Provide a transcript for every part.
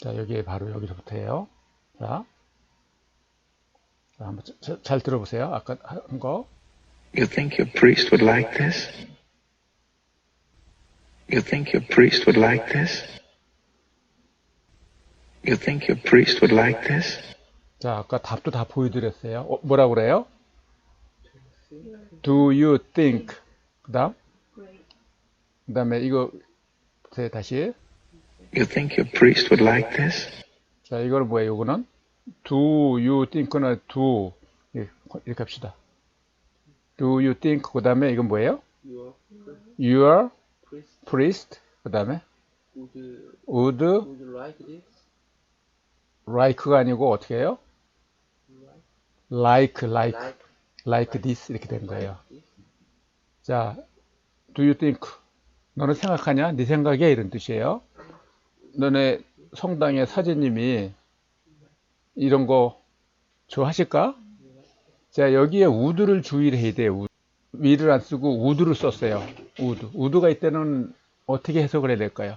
자, 여기 바로 여기서부터예요. 자, 자, 한번 자- 자- 잘 들어보세요. 아까 한 거. You think your priest would like this? You think your priest would like this? You think your priest would like this? 자, 아까 답도 다 보여드렸어요. 어, 뭐라고 그래요? Do you think? 그 다음? 그 다음에 이거, 다시. You think your priest would like this? 자, 이거는 뭐예요, 이거는? Do you think는 do. 예, 이렇게 합시다. Do you think? 그 다음에 이건 뭐예요? Your Your priest. 그 다음에 would like this? like가 아니고 어떻게 해요? like, like, Like like this. 이렇게 된 거예요. 자, do you think? 너는 생각하냐? 네 생각이야? 이런 뜻이에요. 너네 성당의 사제님이 이런 거 좋아하실까? 자, 여기에 우드를 주의를 해야 돼요. 우- 위를 안 쓰고 우드를 썼어요. 우드. 우드가 이때는 어떻게 해석을 해야 될까요?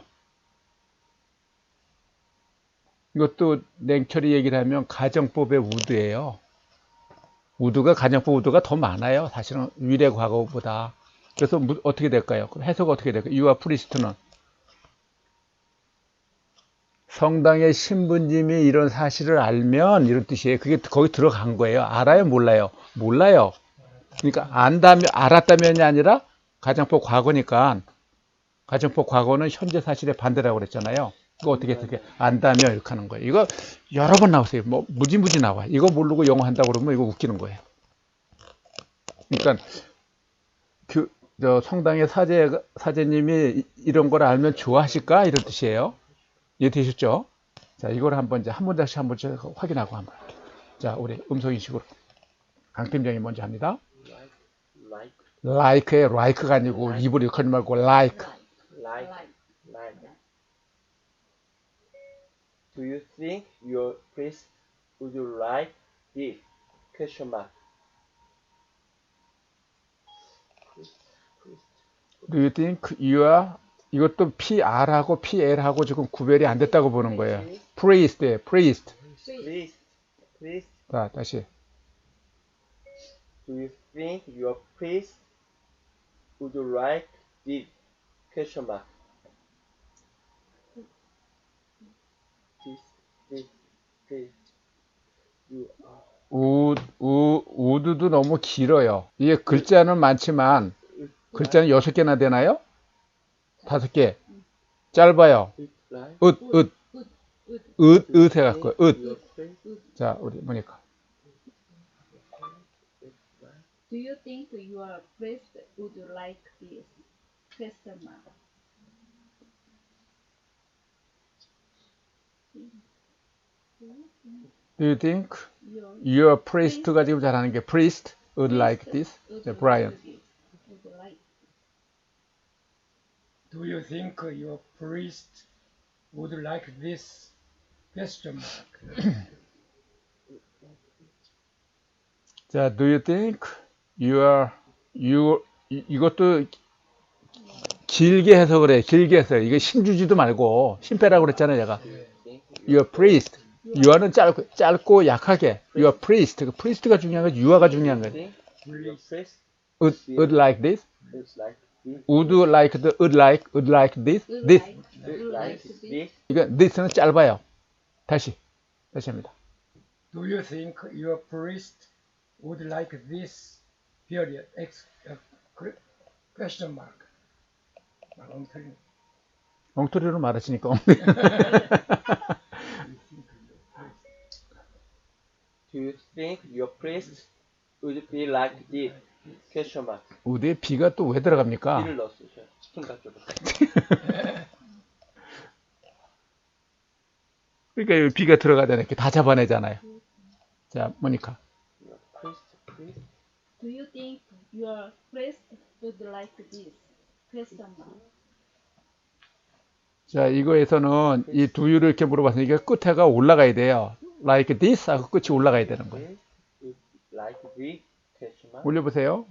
이것도 냉철히 얘기를 하면 가정법의 우드예요. 우드가 가정법 우드가 더 많아요. 사실은 위례 과거보다. 그래서 무- 어떻게 될까요? 그럼 해석 어떻게 될까요? 유아 프리스트는 성당의 신부님이 이런 사실을 알면 이런 뜻이에요. 그게 거기 들어간 거예요. 알아요, 몰라요? 몰라요. 그러니까 안다면 알았다면이 아니라 가정법 과거니까 가정법 과거는 현재 사실의 반대라고 그랬잖아요. 이거 어떻게 어떻게 안다면 이렇게 하는 거예요. 이거 여러 번 나오세요. 뭐 무지무지 나와. 이거 모르고 영어 한다고 그러면 이거 웃기는 거예요. 그러니까 그, 저 성당의 사제 사제님이 이- 이런 걸 알면 좋아하실까 이런 뜻이에요. 이해되셨죠? 자, 이걸 한번 이제 한 문장씩 한 문씩 확인하고 한번 할게요. 자, 우리 음성 인식으로 강 팀장이 먼저 합니다. Like like like의 like가 아니고 입으로 이렇게 하지 말고 like. like like. Do you think your priest would like this? Question mark. Do you think you are 이것도 PR하고 PL하고 지금 구별이 안 됐다고 보는 거예요. priest, 예, priest. Priest, priest. 자, 다시. Do you think your priest would like this? Question mark. This, this, this. You are. 우, 우, 우드도 너무 길어요. 이게 글자는 많지만 글자는 여섯 개나 되나요? 다섯 개. 짧아요. like 으, 으, 으, 으 해갖고, 으. your priest 자, 우리 모니카. Do you think your priest would like this? Question mark. Do you think Your priest가 지금 잘하는 게 priest would like this? like Brian. this. Would like. Do you think your priest would like this? Question mark. 자, do you think your you 이- 이것도 길게 해석을 해. 길게 해서 이게 힘주지도 말고 힘빼라고 그랬잖아요, 제가. Your priest. 유아는 짧고 짧고 약하게. Your priest. 그 priest가 중요한 거지. 유아가 중요한 거지. would like this? would like this? Would like the would like would like this? Would This. like, Would would like like this. this? 이거 this는 짧아요. 다시. 다시 합니다. Do you think your priest would like this? Period. Ex, uh, cre- question mark. 아, 엉터리. 엉터리로 말하시니까. Do you think your priest would be like this? Question mark. 우드에 비가 또 왜 들어갑니까? B를 넣었어요. 스푼 쪽으로. 그러니까 여기 비가 들어가잖아요. 이렇게 다 잡아내잖아요. 자, 모니카. Your priest, priest. Do you think your priest would like this? Question mark. 자, 이거에서는 이 두유를 이렇게 물어봤으니까 끝에가 올라가야 돼요. like this 하고 끝이 올라가야 되는 거예요. Like this? 올려보세요.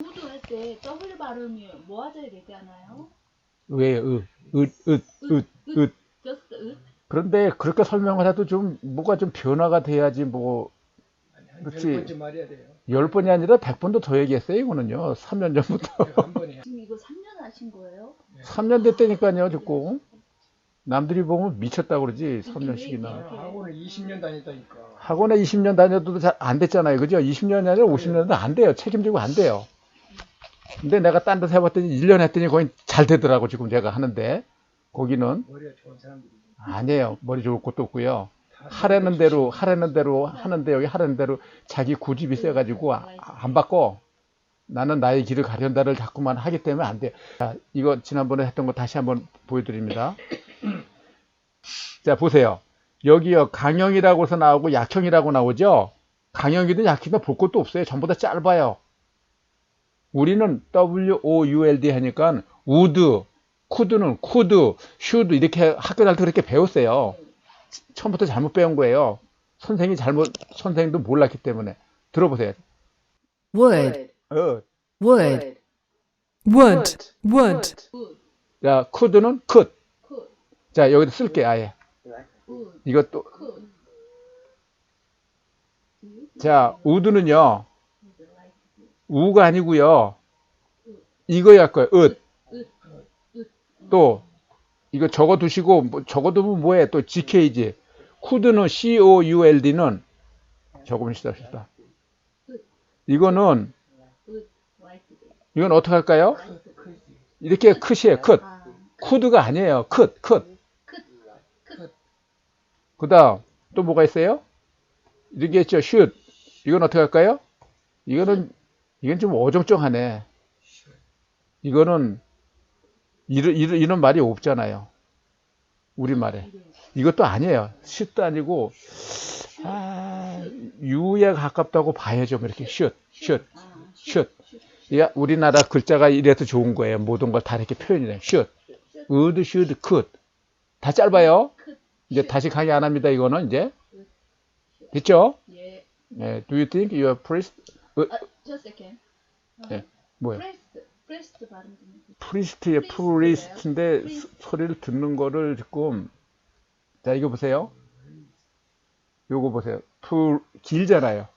우드 할때 W 발음이 모아져야 되지 않아요? 왜, 으, 으, 으, 으, 으. 그런데 그렇게 설명을 해도 좀 뭐가 좀 변화가 돼야지 뭐 그렇지. 열 번쯤 말해야 돼요. 열 번이 아니라 백 번도 더 얘기했어요 이거는요. 3년 전부터. 한 번에 지금 이거 3년 하신 거예요? 3년 됐다니까요, 듣고. 남들이 보면 미쳤다고 그러지, 3년씩이나. 학원을 20년 다녔다니까. 학원에 20년 다녀도 잘 안 됐잖아요. 그죠? 20년이 아니라 50년도 안 돼요. 책임지고 안 돼요. 근데 내가 딴 데서 해봤더니 1년 했더니 거의 잘 되더라고, 지금 제가 하는데. 거기는 머리가 좋은 사람들이 아니에요. 머리 좋을 것도 없고요. 다 하라는 대로, 하라는 대로 하는데 여기 하라는 대로 자기 고집이 세가지고 아- 안 바꿔. 나는 나의 길을 가련다를 자꾸만 하기 때문에 안 돼. 자, 이거 지난번에 했던 거 다시 한번 보여드립니다. 자, 보세요. 여기요, 강형이라고 해서 나오고 약형이라고 나오죠? 강형이든 약형이든 볼 것도 없어요. 전부 다 짧아요. 우리는 W-O-U-L-D 하니까 would, could는 could, should 이렇게 학교 다닐 때 그렇게 배웠어요. 처음부터 잘못 배운 거예요. 선생이 잘못, 선생도 몰랐기 때문에. 들어보세요. would, 어, would, would, would, Good, 자, could는 could. 자, 여기다 쓸게, 아예. 이것도. 자, this? 우가 아니고요 이거 할 거예요. 읒. 또, 이거 적어 두시고, 뭐, 적어 두면 뭐해? 또 GK지. could는 C-O-U-L-D는 적어봅시다. 봅시다. 이거는, Would like this. 이건 어떻게 할까요? 이렇게 컷이에요. 컷. 아, could가 아니에요. 컷, 컷. 그 다음, 또 뭐가 있어요? 이렇게 했죠. should. 이건 어떻게 할까요? 이거는, 이건 좀 어정쩡하네. 이거는, 이런, 이런, 이런 말이 없잖아요. 우리말에. 이것도 아니에요. should도 아니고, 아, 유에 가깝다고 봐야죠. 뭐 이렇게 should, 아, should. 야, 우리나라 글자가 이래서 좋은 거예요. 모든 걸 다 이렇게 표현이래요. should, would, should, could. 다 짧아요. 이제 다시 강의 안 합니다. 이거는 이제. 됐죠? 예. 예, do you think you are priest? 어, 아, just a second. 어, 예, 뭐요? priest, priest 발음 좀 priest의 priest. priest인데 priest. 소- 소리를 듣는 거를 조금 자 이거 보세요. 요거 보세요. 풀 길잖아요.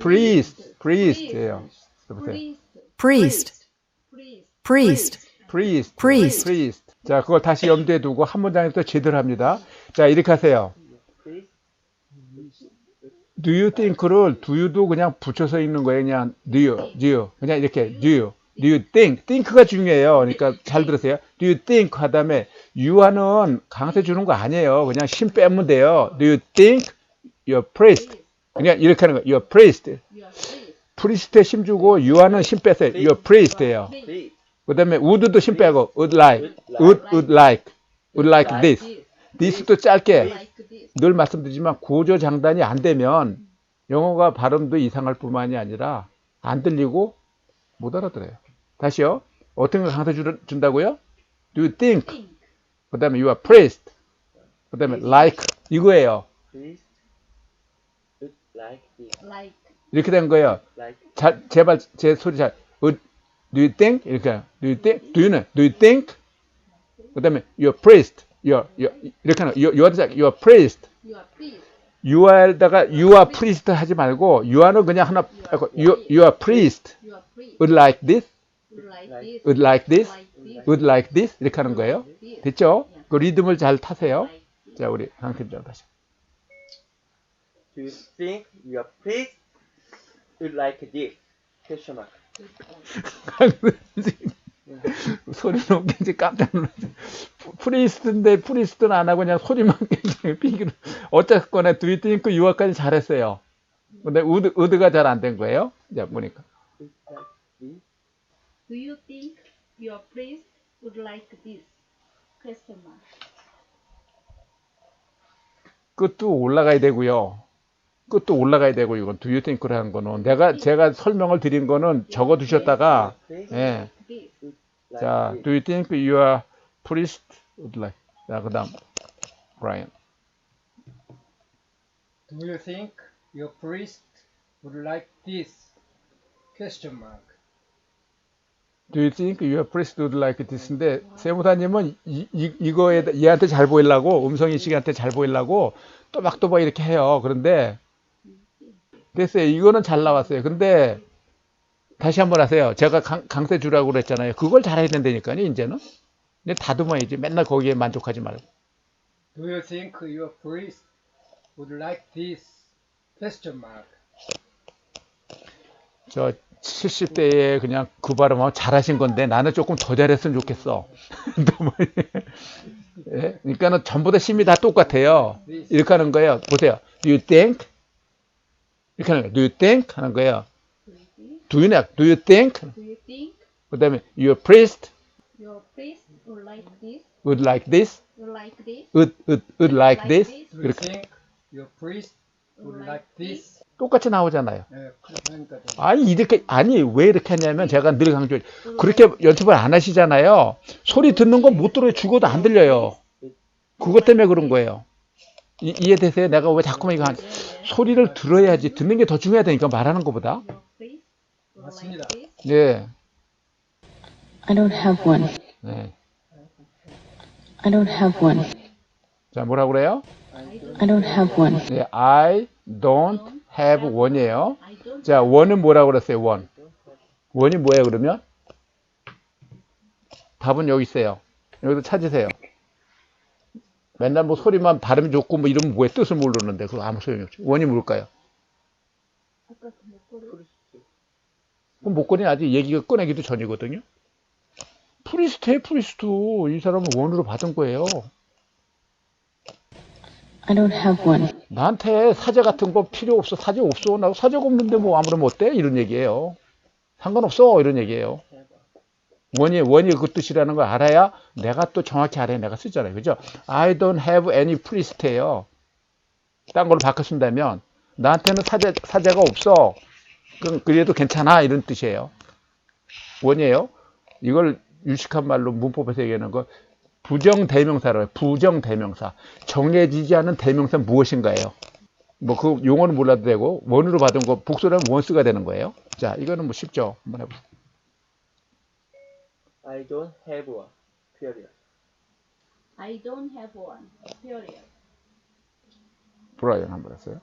priest, priest예요. 보세요. priest, priest, priest, priest. priest. 자, 그걸 다시 염두에 두고 한 문장에서 제대로 합니다. 자, 이렇게 하세요. Do you think를 do you도 그냥 붙여서 읽는 거예요. 그냥 do you, do you. 그냥 이렇게 do you, do you think. think가 중요해요. 그러니까 잘 들으세요. Do you think 하다음에 you하는 강세 주는 거 아니에요. 그냥 심 빼면 돼요. Do you think you're priest? 그냥 이렇게 하는 거예요. You're priest. priest에 심 주고 you하는 심 빼세요. You're priest예요. 그 다음에 would도 심 빼고 would like, would, would like, would like this. This, this도 짧게. 늘 말씀드리지만 구조 장단이 안 되면 영어가 발음도 이상할 뿐만이 아니라 안 들리고 못 알아들어요. 다시요. 어떤 걸 주- 준다고요? Do you think? 그 다음에 you are praised. 그 다음에 like 이거예요. Would 이렇게 된 거예요. 잘 제발 제 소리 잘. 어, Do you think? 이렇게. Do you think? Do you know? Do you think? 그 다음에 you are praised. You are, you are- 이렇게 하는 거예요. You are, you are praised. you are priest. you are다가 you are priest 하지 말고 you are는 그냥 하나 you, you are priest You are priest. would like this You would like this would like this 이렇게 하는 거예요. 됐죠? 그 리듬을 잘 타세요. 자 우리 강 팀장 다시 Do you think your priest would like this? Question mark. 소리 너무 굉장히 깜짝 놀랐어 프리스트인데 프리스트는 안 하고 그냥 소리만 삐기로 어쨌거나 think 유아까지 잘했어요 근데 우드, 우드가 잘 안 된 거예요 자 보니까? Do you think your priest would like this? Question mark. 끝도 올라가야 되고요. 끝도 올라가야 되고 이건 do you think라는 거는 내가 제가 설명을 드린 거는 적어 두셨다가. 예. 자, do you think your priest would like? 자, 그다음 Brian. Do you think your priest would like this? Question mark. Do you think your priest would like this인데 세무사님은 이, 이, 이거에 얘한테 잘 보이려고 음성인 씨한테 잘 보이려고 또박또박 이렇게 해요. 그런데 됐어요. 이거는 잘 나왔어요. 근데 다시 한번 하세요. 제가 강, 강세 주라고 그랬잖아요. 그걸 잘해야 된다니까요. 이제는. 근데 다듬어야지. 맨날 거기에 만족하지 말고. Do you think your priest would like this? Question mark. 저 70대에 그냥 그 발음하면 잘하신 건데 나는 조금 더 잘했으면 좋겠어. 너무 예? 그러니까는 전부 다 심이 다 똑같아요. 이렇게 하는 거예요. 보세요. You think? 이렇게 하는 거예요. Do you think? 하는 거예요. Do you not? Do you think? Do you think 그 다음에 your priest your priest would like this? would like this? Would like this? would, would, would like this? Do you 이렇게 think your priest would like this? 똑같이 나오잖아요. 예, 그러니까 아니 이렇게 아니 왜 이렇게 하냐면 제가 늘 강조해 그렇게 연습을 안 하시잖아요. 소리 듣는 건 못 들어요. 죽어도 안 들려요. 그것 때문에 그런 거예요. 이, 이해되세요? 내가 왜 자꾸만 이거 한, 소리를 들어야지 듣는 게 더 중요하다니까 말하는 것보다. 맞습니다. 예. I don't have one. 네. I don't have one. 자 뭐라 그래요? I don't have one. 네, I don't have one이에요. 자 one은 뭐라고 그랬어요? one. one이 뭐예요 그러면? 답은 여기 있어요. 여기서 찾으세요. 맨날 뭐 소리만 발음이 좋고 뭐 이러면 뭐에 뜻을 모르는데 그거 아무 소용이 없죠. 원이 뭘까요? 아까 그 목걸이 그 목걸이는 아직 얘기가 꺼내기도 전이거든요. 프리스트에 프리스트 이 사람은 원으로 받은 거예요. I don't have one. 나한테 사제 같은 거 필요 없어 사제 없어 나 사제가 없는데 뭐 아무런 어때 이런 얘기예요. 상관없어 이런 얘기예요. 원이 원이 그 뜻이라는 걸 알아야 내가 또 정확히 알아야 내가 쓰잖아요. 그죠? I don't have any priest예요. 딴 걸로 바꿔 쓴다면 나한테는 사제 사제가 없어. 그럼 그래도 괜찮아 이런 뜻이에요. 원이에요. 이걸 유식한 말로 문법에서 얘기하는 거 부정 대명사라고 해요. 부정 대명사. 정해지지 않은 대명사 무엇인가예요? 뭐 그 용어는 몰라도 되고 원으로 받은 거 복수라면 원스가 되는 거예요. 자, 이거는 뭐 쉽죠. 한번 해보세요. I don't have one. period. I don't have one. Period. 브라이언 한번 했어요.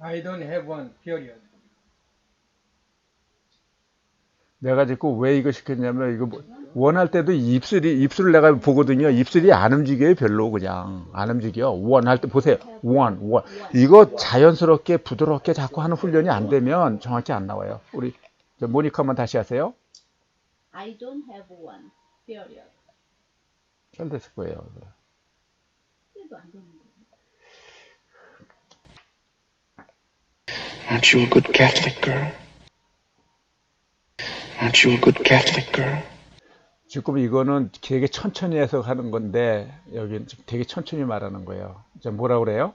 I don't have one. Period. 내가 자꾸 왜 이거 시켰냐면 이거 뭐- 원할 때도 입술이 입술을 내가 보거든요. 입술이 안 움직여요. 별로 그냥 안 움직여. 원할 때 보세요. 원, 원. 이거 자연스럽게 부드럽게 자꾸 하는 훈련이 안 되면 정확히 안 나와요. 우리 저 모니카만 다시 하세요. I don't have one. Period. 잘 됐을 거예요. 해도 안 되는 거. Aren't you a good Catholic girl? Aren't you a good Catholic girl? 지금 이거는 되게 천천히 해석하는 건데 여기는 좀 되게 천천히 말하는 거예요. 자, 뭐라 그래요?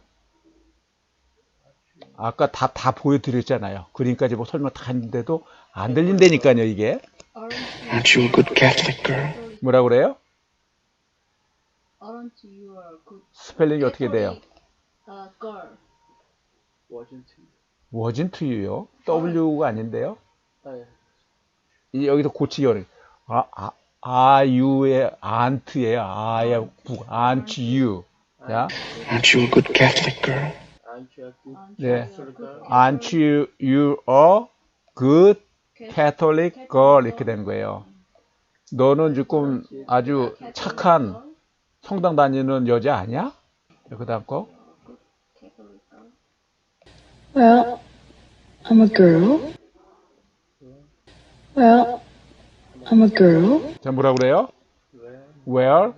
아까 다, 다 보여드렸잖아요. 그림까지 뭐 설명 다 했는데도 안 들린다니까요, 이게. Aren't you a good Catholic girl? you, 뭐라 그래요? aren't you a good 스펠링이 어떻게 돼요? uh, girl? wasn't. wasn't you요? W가 아닌데요? 아, 예. 이 여기서 고치기 어려워요. 아, 아, are you의 aren't예요. are의 구, aren't you. 자, Aren't you a good Catholic girl? Aren't you a good Aren't 네. you a Catholic good aren't you, you a good Catholic girl 이렇게 되는 거예요. 너는 지금 아주 착한 성당 다니는 여자 아니야? 그 다음 거. Well, I'm a girl. Well, I'm a girl. 자, 뭐라 그래요? Well,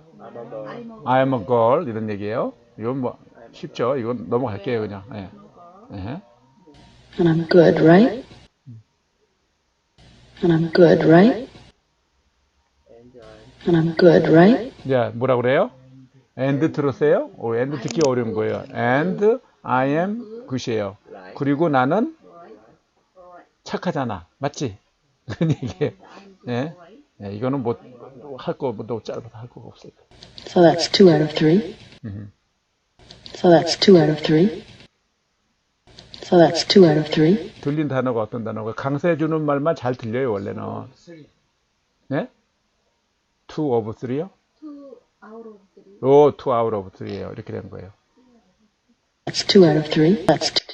I'm a girl. 이런 얘기예요. 이건 뭐 쉽죠. 이건 넘어갈게요 그냥. 예. 예. And I'm good, right? And I'm good, right? And I'm good, right? 자, 뭐라 그래요? and 들었어요? 오, and 듣기 어려운 거예요. and I am good이에요. 그리고 나는. 착하잖아. 맞지? 그런 얘기예요. 예. Alright. 예, 이거는 뭐 할 거, 뭐 너무 짧아서 할 거가 없어요. So that's two out of three. Mhm. So that's two out of three. So that's two out of three. 들린 단어가 어떤 단어가 강세 주는 말만 잘 들려요 원래는. Three. 네? two of three요? Two out of three. 오, two out of three예요. 이렇게 된 거예요. That's two out of three. That's t-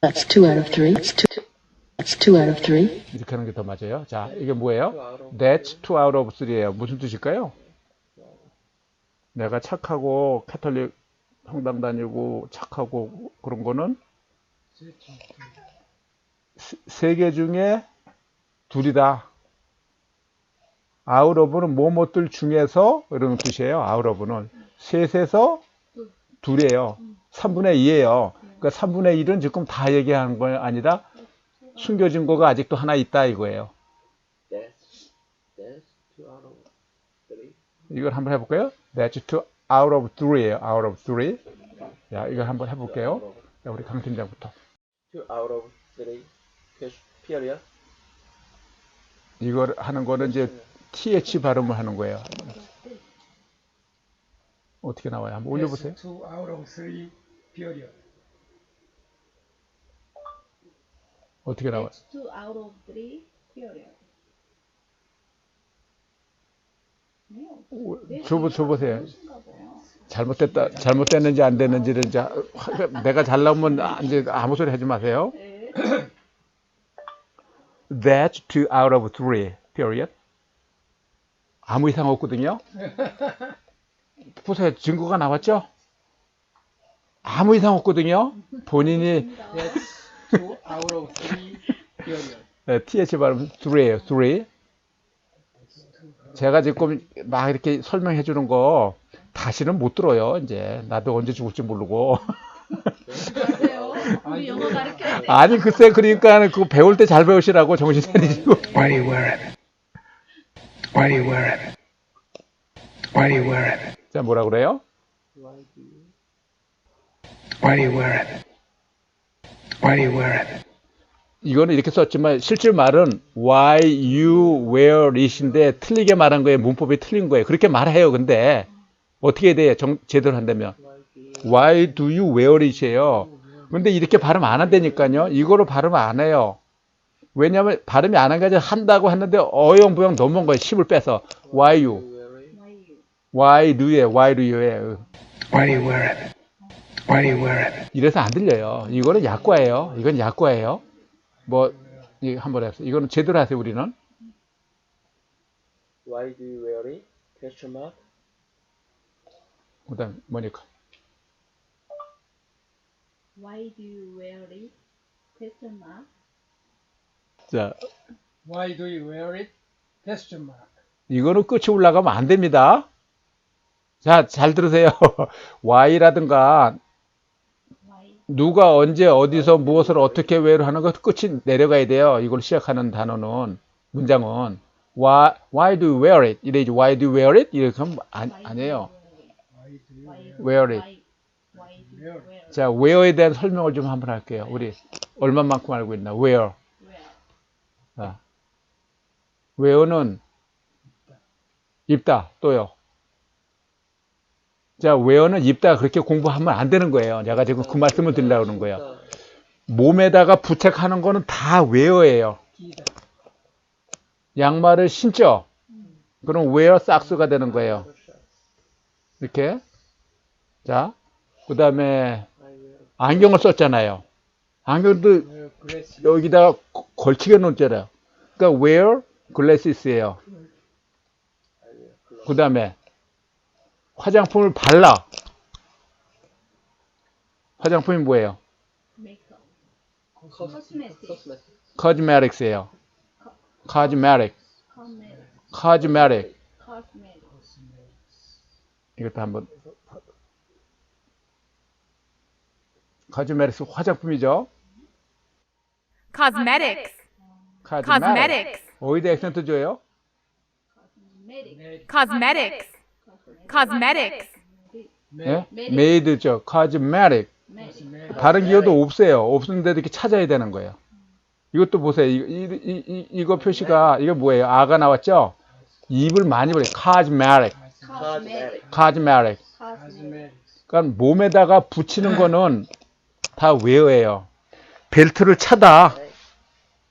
that's two out of three. That's two. That's two out of three. 이렇게 하는 게 더 맞아요. 자, 이게 뭐예요? Two out of That's two out of three예요. 무슨 뜻일까요? 내가 착하고 캐톨릭 성당 다니고 착하고 그런 거는 세 개 중에 둘이다. of는 뭐뭐들 중에서 이런 뜻이에요. of는 셋에서 둘이에요. 3분의 2예요. 그러니까 3분의 1은 지금 다 얘기하는 거 아니라 숨겨진 거가 아직도 하나 있다 이거예요. 이걸 한번 해볼까요? That's two out of three예요. out of three. 자, 이걸 한번 해볼게요. 자, 우리 강 팀장부터. Two out of three. Question period. 이걸 하는 거는 이제 th 발음을 하는 거예요. 어떻게 나와요? 한번 올려보세요. That's two out of three. Period. 어떻게 나와요? That's two out of three. Period. 네, 줘보, 줘보세요. 잘못됐다, 잘못됐는지 안 됐는지를 이제 화- 내가 잘 나오면 아- 이제 아무 소리 하지 마세요. 네. That's two out of three. Period. 아무 이상 없거든요. 보세요. 증거가 나왔죠? 아무 이상 없거든요. 본인이 two out of three. Period. 네, TH 발음 3예요. 3. 제가 지금 막 이렇게 설명해 주는 거 다시는 못 들어요. 이제 나도 언제 죽을지 모르고. 우리 영어 가르쳐야 돼. 아니 글쎄 그러니까 그 배울 때 잘 배우시라고 정신 차리시고. Why do you wear it? Why do you wear it? Why do you wear it? 자 뭐라 그래요? Why do you Why do you wear it? Why do you wear it? 이거는 이렇게 썼지만 실제 말은 why you wear it인데 틀리게 말한 거예요. 문법이 틀린 거예요. 그렇게 말해요. 근데 어떻게 해야 돼요? 정, 제대로 한다면 why do you wear it이에요. 근데 이렇게 발음 안 한다니까요. 이거로 발음 안 해요. 왜냐면 발음이 안한게 아니라 한다고 했는데 어영부영 넘어온 거예요. 10을 빼서 why you? Why do you, why do you Why do you wear it? Why do you wear it? 이래서 안 들려요. 이거는 약과예요. 이건 약과예요. 뭐이 한번 해서 이거는 제대로 하세요. 우리는 Why do you wear it? Question mark. 그 다음 뭐니까 Why do you wear it? Question mark. 자 Why do you wear it? Question mark. 이거는 끝이 올라가면 안 됩니다. 자, 잘 들으세요. Y라든가 Why? 누가 언제 어디서 무엇을 어떻게 왜로 하는 것 끝이 내려가야 돼요. 이걸 시작하는 단어는 문장은 why, why do you wear it? 이래야지 why do you wear it? 이렇게 하면 안, 아니에요. Why do you Why? Wear it. Wear. wear? 자, where에 대한 설명을 좀 한번 할게요. 우리 얼마만큼 알고 있나? where. Wear. 자, where는 입다 또요. 자, where는 입다 그렇게 공부하면 안 되는 거예요. 제가 지금 그 말씀을 드리려고 하는 거예요. 몸에다가 부착하는 거는 다 웨어예요. 끼다. 양말을 신죠? 그럼 웨어 삭스가 되는 거예요. 이렇게. 자, 그 다음에 안경을 썼잖아요. 안경도. 여기다가 거- 걸치게 놓잖아요. 그러니까 wear glasses예요. 그 다음에 화장품을 발라. 화장품이 뭐예요? Cosmetic. cosmetic. Cosmetic. 이것도 한번 cosmetics 화장품이죠. Cosmetics. cosmetic. Cosmetics. 어디다 액센트 줘요? Cosmetic. Cosmetics. Cosmetics. 예? Cosmetic. Medic. 다른 기호도 없어요. 없는데도 이렇게 찾아야 되는 거예요. 이것도 보세요. 이, 이, 이, 이, 거 표시가 이거 뭐예요? 아가 나왔죠? 입을 많이 벌려. cosmetic, Cosmetic. cosmetic. Cosmetic. Cosmetics. 그러니까 몸에다가 붙이는 거는 다 웨어예요. 벨트를 차다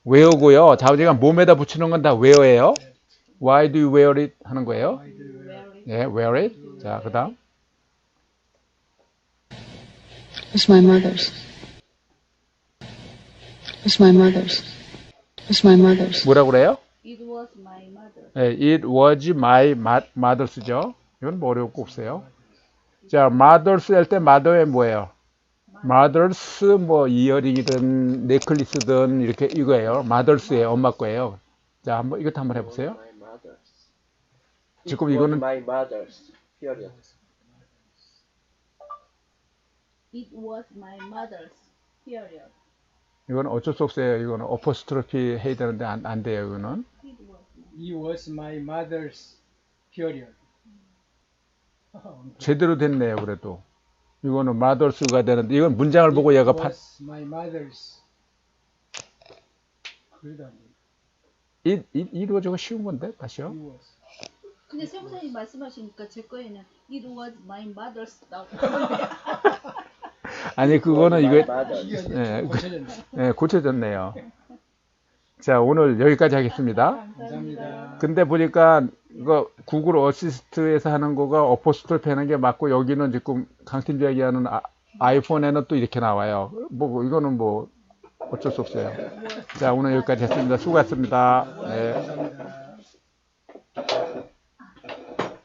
웨어고요. 자우지가 몸에다 붙이는 건 다 웨어예요. Why do you wear it 하는 거예요. You wear 예, it. 자, 그 다음 It's my mother's. It's my mother's. It's my mother's. 뭐라고 그래요? It was my mother. 예, it was my mother's,죠. 이건 뭐 어려울 거 없어요. 자, mother's 할 때 mother의 뭐예요? Mother's 뭐 이어링이든 넥클리스든 이렇게 이거예요. mother's의 엄마 거예요. 자, 한번 이것도 한번 해보세요. 지금 이거는- my mother's. Period. It was my mother's. Period. 이건 어쩔 수 없어요. 이거는 어퍼스트로피 해야 되는데 안, 안 돼요. 이거는. It was my mother's period. 제대로 됐네요. 그래도. 이거는 mother's가 되는데 이건 문장을 보고 얘가 파, my mother's. 돼. 이, 이, 이거 저거 쉬운 건데 다시요. 근데 세무사님 말씀하시니까 제 거에는 It was my mother's 나오고 아니 그거는 이거. 예, 고쳐졌네. 예, 고쳐졌네요. 자 오늘 여기까지 하겠습니다. 감사합니다. 근데 보니까 이거 구글 어시스트에서 하는 거가 어퍼스트로피 하는 게 맞고 여기는 지금 강팀 이야기하는 아, 아이폰에는 또 이렇게 나와요. 뭐 이거는 뭐 어쩔 수 없어요. 자 오늘 여기까지 했습니다. 수고하셨습니다. 네.